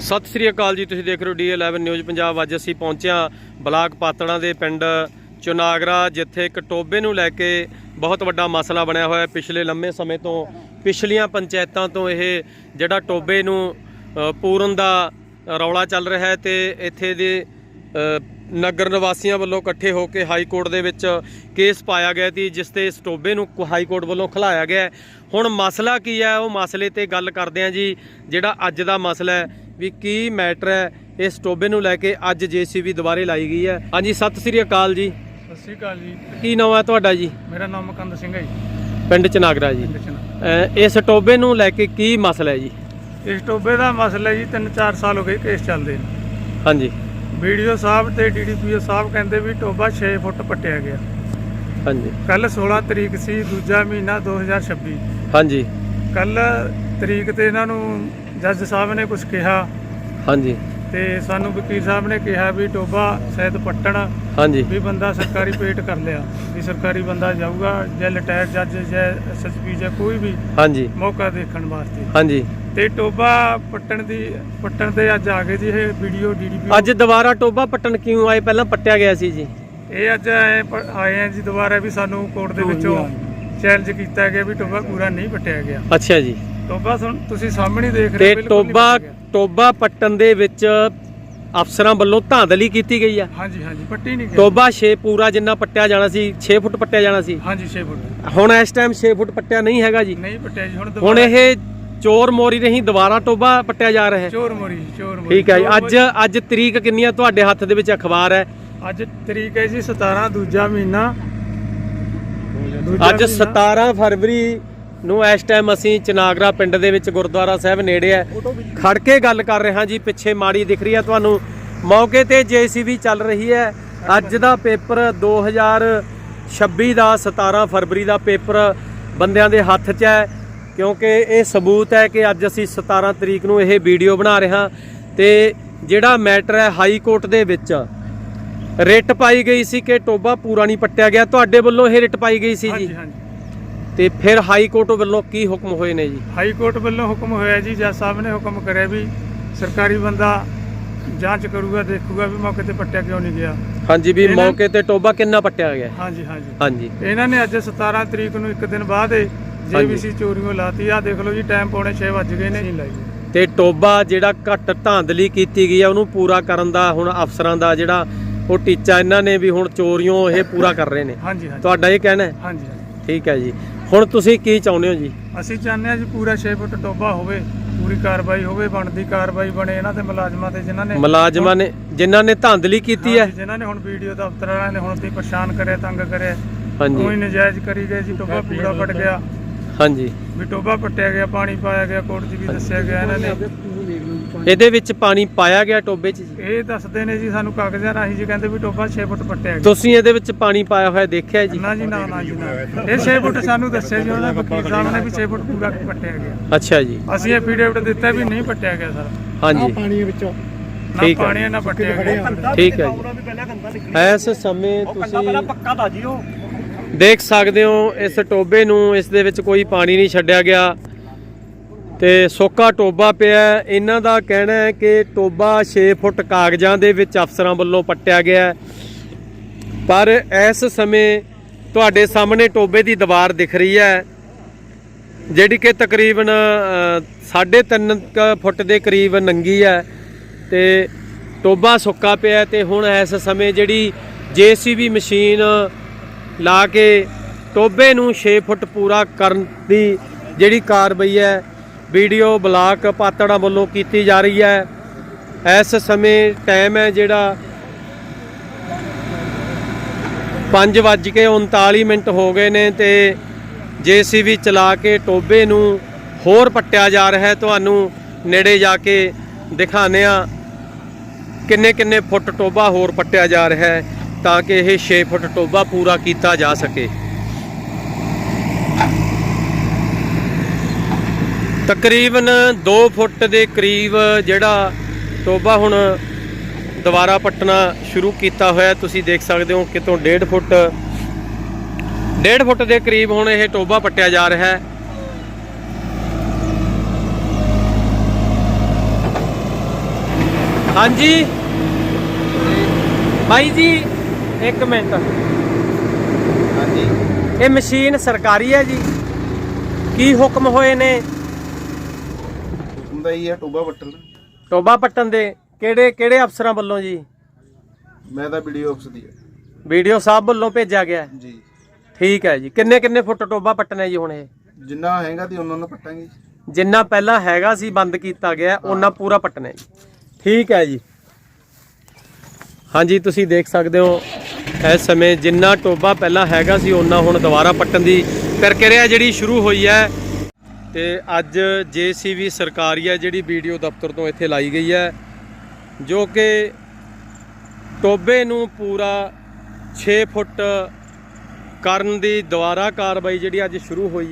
ਸਤਿ ਸ੍ਰੀ ਅਕਾਲ ਜੀ, ਤੁਸੀਂ ਦੇਖ ਰਹੇ ਹੋ ਡੀ11 ਨਿਊਜ਼ ਪੰਜਾਬ। ਅੱਜ ਅਸੀਂ ਪਹੁੰਚਿਆ ਬਲਾਕ ਪਾਤੜਾਂ ਦੇ ਪਿੰਡ ਚੁਨਾਗਰਾ, ਜਿੱਥੇ ਇੱਕ ਟੋਬੇ ਨੂੰ ਲੈ ਕੇ ਬਹੁਤ ਵੱਡਾ ਮਸਲਾ ਬਣਿਆ ਹੋਇਆ ਪਿਛਲੇ ਲੰਮੇ ਸਮੇਂ ਤੋਂ, ਪਿਛਲੀਆਂ ਪੰਚਾਇਤਾਂ ਤੋਂ ਇਹ ਜਿਹੜਾ ਟੋਬੇ ਨੂੰ ਪੂਰਨ ਦਾ ਰੌਲਾ ਚੱਲ ਰਿਹਾ ਹੈ ਤੇ ਇੱਥੇ ਦੇ ਨਗਰ ਨਿਵਾਸੀਆਂ ਵੱਲੋਂ ਇਕੱਠੇ ਹੋ ਕੇ ਹਾਈ ਕੋਰਟ ਦੇ ਵਿੱਚ ਕੇਸ ਪਾਇਆ ਗਿਆ ਸੀ, ਜਿਸ ਤੇ ਇਸ ਟੋਬੇ ਨੂੰ ਹਾਈ ਕੋਰਟ ਵੱਲੋਂ ਖਿਲਾਇਆ ਗਿਆ ਹੁਣ ਮਸਲਾ ਕੀ ਹੈ? ਉਹ ਮਸਲੇ ਤੇ ਗੱਲ ਕਰਦੇ ਹਾਂ ਜੀ, ਜਿਹੜਾ ਅੱਜ ਦਾ ਮਸਲਾ ਹੈ। ਵੀ ਕੀ ਮੈਟਰ ਹੈ ਇਸ ਟੋਬੇ ਨੂੰ ਲੈ ਕੇ ਅੱਜ ਜੀਸੀਬੀ ਦੁਬਾਰੇ ਲਾਈ ਗਈ ਹੈ। ਹਾਂਜੀ ਸਤਿ ਸ੍ਰੀ ਅਕਾਲ ਜੀ। ਸਤਿ ਸ਼੍ਰੀ ਅਕਾਲ ਜੀ। ਕੀ ਨਾਮ ਹੈ ਤੁਹਾਡਾ ਜੀ? ਮੇਰਾ ਨਾਮ ਮਕੰਦ ਸਿੰਘ ਹੈ ਜੀ। ਪਿੰਡ ਚਨਾਗਰਾ ਜੀ। ਪਿੰਡ ਇਸ ਟੋਬੇ ਨੂੰ ਲੈ ਕੇ ਕੀ ਮਸਲਾ ਹੈ ਜੀ? ਇਸ ਟੋਬੇ ਦਾ ਮਸਲਾ ਜੀ 3-4 ਸਾਲ ਹੋ ਗਏ ਕੇਸ ਚੱਲਦੇ ਨੇ। ਹਾਂਜੀ। ਵੀਡੀਓ ਸਾਹਿਬ ਤੇ ਡੀਡੀਪੀਓ ਸਾਹਿਬ ਕਹਿੰਦੇ ਵੀ ਟੋਬਾ 6 ਫੁੱਟ ਪੱਟਿਆ ਗਿਆ। ਹਾਂਜੀ। ਕੱਲ 16 ਤਰੀਕ ਸੀ ਦੂਜਾ ਮਹੀਨਾ 2026 ਹਾਂਜੀ। ਕੱਲ ਤਰੀਕ ਤੇ ਇਹਨਾਂ ਨੂੰ ਜੱਜ ਸਾਹਿਬ ਨੇ ਕੁਝ ਕਿਹਾ ਹਾਂਜੀ। ਤੇ ਸਾਨੂੰ ਵਕੀਲ ਸਾਹਿਬ ਨੇ ਕਿਹਾ ਵੀ ਟੋਬਾ ਸ਼ਾਇਦ ਪੱਟਣ ਹਾਂਜੀ। ਵੀ ਬੰਦਾ ਸਰਕਾਰੀ ਪੇਟ ਕਰ ਲਿਆ ਵੀ ਸਰਕਾਰੀ ਬੰਦਾ ਜਾਊਗਾ ਜਾਂ ਲਟਾਇਰ ਜੱਜ ਜਾਂ ਐਸਐਸਪੀ ਜਾਂ ਕੋਈ ਵੀ ਹਾਂਜੀ। ਮੌਕਾ ਦੇਖਣ ਵਾਸਤੇ। ਹਾਂਜੀ। ਤੇ ਟੋਬਾ ਪੱਟਣ ਦੀ ਪੱਟਣ ਤੇ ਅੱਜ ਆ ਗਏ ਜੀ ਇਹ ਵੀਡੀਓ ਡੀਡੀਪੀ ਅੱਜ ਦੁਬਾਰਾ ਟੋਬਾ ਪੱਟਣ ਕਿਉਂ ਆਏ? ਪਹਿਲਾਂ ਪੱਟਿਆ ਗਿਆ ਸੀ ਜੀ। ਇਹ ਅੱਜ ਆਏ ਆ ਜੀ ਦੁਬਾਰਾ ਵੀ ਸਾਨੂੰ ਕੋਰਟ ਦੇ ਵਿੱਚੋਂ ਚੈਲੰਜ ਕੀਤਾ ਗਿਆ ਵੀ ਟੋਬਾ ਪੂਰਾ ਨਹੀਂ ਪੱਟਿਆ ਗਿਆ। ਅੱਛਾ ਜੀ। ਟੋਬਾ ਸੁਣ ਤੁਸੀਂ ਸਾਹਮਣੇ ਦੇਖ ਰਹੇ ਤੇ ਹੋ, ਬਿਲਕੁਲ ਨਹੀਂ ਟੋਬਾ ਪੱਟਿਆ ਗਿਆ। ਟੋਬਾ ਪੱਟਣ ਦੇ ਵਿੱਚ ਅਫਸਰਾਂ ਵੱਲੋਂ ਧਾਂਦਲੀ ਕੀਤੀ ਗਈ ਆ। ਹਾਂਜੀ ਹਾਂਜੀ ਪੱਟੀ ਨਹੀਂ ਗਿਆ ਟੋਬਾ 6 ਪੂਰਾ ਜਿੰਨਾ ਪੱਟਿਆ ਜਾਣਾ ਸੀ 6 ਫੁੱਟ ਪੱਟਿਆ ਜਾਣਾ ਸੀ। ਹਾਂਜੀ 6 ਫੁੱਟ। ਹੁਣ ਇਸ ਟਾਈਮ 6 ਫੁੱਟ ਪੱਟਿਆ ਨਹੀਂ ਹੈਗਾ ਜੀ। ਨਹੀਂ ਪੱਟਿਆ ਜੀ ਹੁਣ ਇਹ ਚੋਰ ਮੋਰੀ ਰਹੀ ਦੁਬਾਰਾ ਟੋਬਾ ਪੱਟਿਆ ਜਾ ਰਿਹਾ ਹੈ। ਚੋਰ ਮੋਰੀ ਚੋਰ ਮੋਰੀ। ਠੀਕ ਹੈ ਜੀ ਅੱਜ ਅੱਜ ਤਰੀਕ ਕਿੰਨੀ ਆ ਤੁਹਾਡੇ ਹੱਥ ਦੇ ਵਿੱਚ ਅਖਬਾਰ ਹੈ। ਅੱਜ ਤਰੀਕ ਹੈ ਜੀ 17 ਦੂਜਾ ਮਹੀਨਾ। ਅੱਜ ਮਹੀਨਾ। 17 ਫਰਵਰੀ ਨੂੰ ਇਸ ਟਾਈਮ ਅਸੀਂ ਚਨਾਗਰਾ ਪਿੰਡ ਦੇ ਵਿੱਚ ਗੁਰਦੁਆਰਾ ਸਾਹਿਬ ਨੇੜੇ ਹੈ। ਖੜ ਕੇ ਗੱਲ ਕਰ ਰਹੇ ਹਾਂ ਜੀ ਪਿੱਛੇ ਮਾੜੀ ਦਿਖ ਰਹੀ ਹੈ ਤੁਹਾਨੂੰ। ਮੌਕੇ ਤੇ ਜੀਸੀਬੀ ਚੱਲ ਰਹੀ ਹੈ। ਅੱਜ ਦਾ ਪੇਪਰ 2026 ਦਾ 17 ਫਰਵਰੀ ਦਾ ਪੇਪਰ ਬੰਦਿਆਂ ਦੇ ਹੱਥ 'ਚ ਹੈ। ਕਿਉਂਕਿ ਇਹ ਸਬੂਤ ਹੈ ਕਿ ਅੱਜ ਅਸੀਂ 17 ਤਰੀਕ ਨੂੰ ਇਹ ਵੀਡੀਓ ਬਣਾ ਰਹੇ। ਹਾਂ ਤੇ ਜਿਹੜਾ ਮੈਟਰ ਹੈ ਹਾਈ ਕੋਰਟ ਦੇ ਵਿੱਚ ਰਿਟ ਪਾਈ ਗਈ ਸੀ ਕਿ ਟੋਬਾ ਪੂਰਾ ਨਹੀਂ ਪੱਟਿਆ ਗਿਆ। ਤੁਹਾਡੇ ਵੱਲੋਂ ਇਹ ਰਿਟ ਪਾਈ ਗਈ ਸੀ ਜੀ? ਹਾਂਜੀ ਹਾਂਜੀ। ਤੇ ਫਿਰ ਹਾਈ ਕੋਰਟ ਵੱਲੋਂ ਕੀ ਹੁਕਮ ਹੋਏ ਨੇ ਜੀ? ਹਾਈ ਕੋਰਟ ਵੱਲੋਂ ਹੁਕਮ ਹੋਇਆ ਜੀ ਜੱਜ ਸਾਹਿਬ ਨੇ ਹੁਕਮ ਕਰਿਆ ਵੀ ਸਰਕਾਰੀ ਬੰਦਾ ਜਾਂਚ ਕਰੂਗਾ ਦੇਖੂਗਾ ਵੀ ਮੌਕੇ ਤੇ ਪੱਟਿਆ ਕਿਉਂ ਨਹੀਂ ਗਿਆ। ਹਾਂਜੀ ਵੀ ਇਹਨਾਂ- ਮੌਕੇ ਤੇ ਟੋਬਾ ਕਿੰਨਾ ਪੱਟਿਆ ਗਿਆ? ਹਾਂਜੀ ਹਾਂਜੀ। ਹਾਂਜੀ। ਇਹਨਾਂ ਨੇ ਅੱਜ 17 ਤਰੀਕ ਨੂੰ ਇੱਕ ਦਿਨ ਬਾਅਦ ਜੇਬੀਸੀ ਚੋਰੀਆਂ ਲਾਤੀ। ਆ ਦੇਖ ਲਓ ਜੀ ਟਾਈਮ ਪੌਣੇ 6 ਵੱਜ ਗਏ ਨੇ। ਨਹੀਂ ਲਾਈ ਤੇ ਟੋਬਾ ਜਿਹੜਾ ਘੱਟ ਧਾਂਦਲੀ ਕੀਤੀ ਗਈ ਆ ਉਹਨੂੰ ਪੂਰਾ ਕਰਨ ਦਾ ਹੁਣ ਅਫਸਰਾਂ ਦਾ ਜਿਹੜਾ ਉਹ ਟੀਚਾ ਇਹਨਾਂ ਨੇ ਵੀ ਹੁਣ ਚੋਰੀਆਂ ਇਹ ਪੂਰਾ ਕਰ ਰਹੇ ਨੇ। ਹਾਂਜੀ ਹਾਂਜੀ। ਤੁਹਾਡਾ ਇਹ ਕਹਿਣਾ ਹੈ? ਹਾਂਜੀ ਹਾਂਜੀ। ਠੀਕ ਹੈ ਜੀ। ਹੁਣ ਤੁਸੀਂ ਕੀ ਚਾਹੁੰਦੇ ਹੋ ਜੀ? ਅਸੀਂ ਚਾਹੁੰਦੇ ਹਾਂ ਜੀ ਪੂਰਾ 6 ਫੁੱਟ ਟੋਬਾ ਹੋਵੇ ਪੂਰੀ ਕਾਰਵਾਈ ਹੋਵੇ ਬਣਦੀ ਕਾਰਵਾਈ ਬਣੇ ਇਹਨਾਂ ਤੇ ਮੁਲਾਜ਼ਮਾਂ ਤੇ ਜਿਨ੍ਹਾਂ ਨੇ ਮੁਲਾਜ਼ਮਾਂ ਨੇ ਜਿਨ੍ਹਾਂ ਨੇ ਧਾਂਦਲੀ ਕੀਤੀ ਹੈ? ਹਾਂਜੀ, ਜਿਨ੍ਹਾਂ ਨੇ ਹੁਣ ਵੀਡੀਓ ਦਫ਼ਤਰ ਵਾਲਿਆਂ ਨੇ ਹੁਣ ਤੇ ਪਰੇਸ਼ਾਨ ਕਰਿਆ ਤੰਗ ਕਰਿਆ। ਹਾਂਜੀ। ਕੋਈ ਨਜਾਇਜ਼ ਕਰੀ ਗਏ ਜੀ ਟੋਬਾ ਪੂਰਾ ਪਟ ਗਿਆ। ਹਾਂਜੀ। ਵੀ ਟੋਬਾ ਪੱਟਿਆ ਗਿਆ ਪਾਣੀ ਪਾਇਆ ਗਿਆ ਕੋਰਟ 'ਚ ਵੀ ਦੱਸਿਆ ਗਿਆ ਇਹਨਾਂ ਨੇ। ਇਹਦੇ ਵਿੱਚ ਪਾਣੀ ਪਾਇਆ ਗਿਆ ਟੋਬੇ 'ਚ ਜੀ? ਇਹ ਦੱਸਦੇ ਨੇ ਜੀ ਸਾਨੂੰ ਕਾਗਜ਼ਾਂ ਰਾਹੀਂ ਜੀ ਕਹਿੰਦੇ ਵੀ ਟੋਬਾ 6 ਫੁੱਟ ਪੱਟਿਆ ਗਿਆ। ਤੁਸੀਂ ਇਹਦੇ ਵਿੱਚ ਪਾਣੀ ਪਾਇਆ ਹੋਇਆ ਦੇਖਿਆ ਜੀ? ਨਾ ਜੀ ਨਾ ਨਾ ਜੀ ਨਾ। ਇਹ 6 ਫੁੱਟ ਸਾਨੂੰ ਦੱਸਿਆ ਜੀ ਉਹਨਾਂ ਵਕੀਲ ਸਾਹਿਬ ਨੇ ਵੀ 6 ਫੁੱਟ ਪੂਰਾ ਪੱਟਿਆ ਗਿਆ। ਅੱਛਾ ਜੀ। ਅਸੀਂ ਐਫੀਡੇਵਿਟ ਦਿੱਤਾ ਵੀ ਨਹੀਂ ਪੱਟਿਆ ਗਿਆ ਸਰ। ਹਾਂਜੀ। ਪਾਣੀ ਵਿੱਚੋਂ। ਨਾ ਠੀਕ ਹੈ। ਪਾਣੀ ਨਾ ਪੱਟਿਆ ਗਿਆ। ਠੀਕ ਹੈ ਜੀ। ਇਸ ਸਮੇਂ ਤੁਸੀਂ ਪੱਕਾ ਦਾ ਜੀ ਉਹ। ਦੇਖ ਸਕਦੇ ਹੋ ਇਸ ਟੋਬੇ ਨੂੰ ਇਸ ਦੇ ਵਿੱਚ ਕੋਈ ਪਾਣੀ ਨਹੀਂ ਛੱਡਿਆ ਗਿਆ। ਤੇ ਸੋਕਾ ਟੋਬਾ ਪਿਆ ਇਹਨਾਂ ਦਾ ਕਹਿਣਾ ਹੈ ਕਿ ਟੋਬਾ 6 ਫੁੱਟ ਕਾਗਜ਼ਾਂ ਦੇ ਵਿੱਚ ਅਫਸਰਾਂ ਵੱਲੋਂ ਪੱਟਿਆ ਗਿਆ ਪਰ ਇਸ ਸਮੇਂ ਤੁਹਾਡੇ ਸਾਹਮਣੇ ਟੋਬੇ ਦੀ ਦੀਵਾਰ ਦਿਖ ਰਹੀ ਹੈ, ਜਿਹੜੀ ਕਿ ਤਕਰੀਬਨ 3.5 ਫੁੱਟ ਦੇ ਕਰੀਬ ਨੰਗੀ ਹੈ ਤੇ ਟੋਬਾ ਸੁੱਕਾ ਪਿਆ ਹੈ ਤੇ ਹੁਣ ਇਸ ਸਮੇਂ ਜਿਹੜੀ ਜੀਸੀਬੀ ਮਸ਼ੀਨ ਲਾ ਕੇ ਟੋਬੇ ਨੂੰ 6 ਫੁੱਟ ਪੂਰਾ ਕਰਨ ਦੀ ਜਿਹੜੀ ਕਾਰਵਾਈ ਹੈ ਵੀਡੀਓ ਬਲਾਕ ਪਾਤੜਾ ਵੱਲੋਂ ਕੀਤੀ ਜਾ ਰਹੀ ਹੈ। ਇਸ ਸਮੇਂ ਟਾਈਮ ਹੈ ਜਿਹੜਾ 5:39 ਮਿੰਟ ਹੋ ਗਏ ਨੇ ਤੇ ਜੀਸੀਬੀ ਚਲਾ ਕੇ ਟੋਬੇ ਨੂੰ ਹੋਰ ਪੱਟਿਆ ਜਾ ਰਿਹਾ ਹੈ। ਤੁਹਾਨੂੰ ਨੇੜੇ ਜਾ ਕੇ ਦਿਖਾਉਂਦੇ ਆ ਕਿੰਨੇ ਕਿੰਨੇ ਫੁੱਟ ਟੋਬਾ ਹੋਰ ਪੱਟਿਆ ਜਾ ਰਿਹਾ ਹੈ ਤਾਂ ਕਿ ਇਹ 6 ਫੁੱਟ ਟੋਬਾ ਪੂਰਾ ਕੀਤਾ ਜਾ ਸਕੇ। ਤਕਰੀਬਨ 2 ਫੁੱਟ ਦੇ ਕਰੀਬ ਜਿਹੜਾ ਟੋਬਾ ਹੁਣ ਦੁਬਾਰਾ ਪੱਟਣਾ ਸ਼ੁਰੂ ਕੀਤਾ ਹੋਇਆ। ਤੁਸੀਂ ਦੇਖ ਸਕਦੇ ਹੋ ਕਿਤੋਂ 1.5 ਫੁੱਟ 1.5 ਫੁੱਟ ਦੇ ਕਰੀਬ ਹੁਣ ਇਹ ਟੋਬਾ ਪੱਟਿਆ ਜਾ ਰਿਹਾ ਹੈ। ਹਾਂਜੀ। ਬਾਈ ਜੀ ਇੱਕ ਮਿੰਟ। ਹਾਂਜੀ। ਇਹ ਮਸ਼ੀਨ ਸਰਕਾਰੀ ਹੈ ਜੀ। ਕੀ ਹੁਕਮ ਹੋਏ ਨੇ? ਹੁੰਦਾ ਹੀ ਹੈ ਟੋਬਾ ਵੱਟਣ ਟੋਬਾ ਪੱਟਣ ਦੇ ਕਿਹੜੇ ਕਿਹੜੇ ਅਫਸਰਾਂ ਵੱਲੋਂ ਜੀ? ਮੈਂ ਤਾਂ ਵੀਡੀਓ ਆਫਿਸ ਦੀ ਹੈ ਵੀਡੀਓ ਸਾਹਿਬ ਵੱਲੋਂ ਭੇਜਿਆ ਗਿਆ। ਹੈ। ਜੀ। ਠੀਕ ਹੈ ਜੀ। ਕਿੰਨੇ ਕਿੰਨੇ ਫੁੱਟ ਟੋਬਾ ਪੱਟਣਾ ਜੀ ਹੁਣ ਇਹ? ਜਿੰਨਾ ਹੈਗਾ ਤੇ ਉਹਨਾਂ ਨੂੰ ਪੱਟਾਂਗੇ। ਜੀ। ਜਿੰਨਾ ਪਹਿਲਾਂ ਹੈਗਾ ਸੀ ਬੰਦ ਕੀਤਾ ਗਿਆ ਉਹਨਾਂ ਪੂਰਾ ਪੱਟਣਾ ਹੈ ਜੀ। ਠੀਕ ਹੈ ਜੀ। ਹਾਂਜੀ ਤੁਸੀਂ ਦੇਖ ਸਕਦੇ ਹੋ ਇਸ ਸਮੇਂ ਜਿੰਨਾ ਟੋਬਾ ਪਹਿਲਾਂ ਹੈਗਾ ਸੀ ਉਹਨਾਂ ਹੁਣ ਦੁਬਾਰਾ ਪੱਟਣ ਦੀ ਪ੍ਰਕਿਰਿਆ ਜਿਹੜੀ ਸ਼ੁਰੂ ਹੋਈ ਹੈ ਤੇ ਅੱਜ ਜੀਸੀਬੀ ਸਰਕਾਰੀ ਹੈ ਜਿਹੜੀ ਵੀਡੀਓ ਦਫ਼ਤਰ ਤੋਂ ਇੱਥੇ ਲਾਈ ਗਈ ਹੈ, ਜੋ ਕਿ ਟੋਬੇ ਨੂੰ ਪੂਰਾ 6 ਫੁੱਟ ਕਰਨ ਦੀ ਦੁਬਾਰਾ ਕਾਰਵਾਈ ਜਿਹੜੀ ਅੱਜ ਸ਼ੁਰੂ ਹੋਈ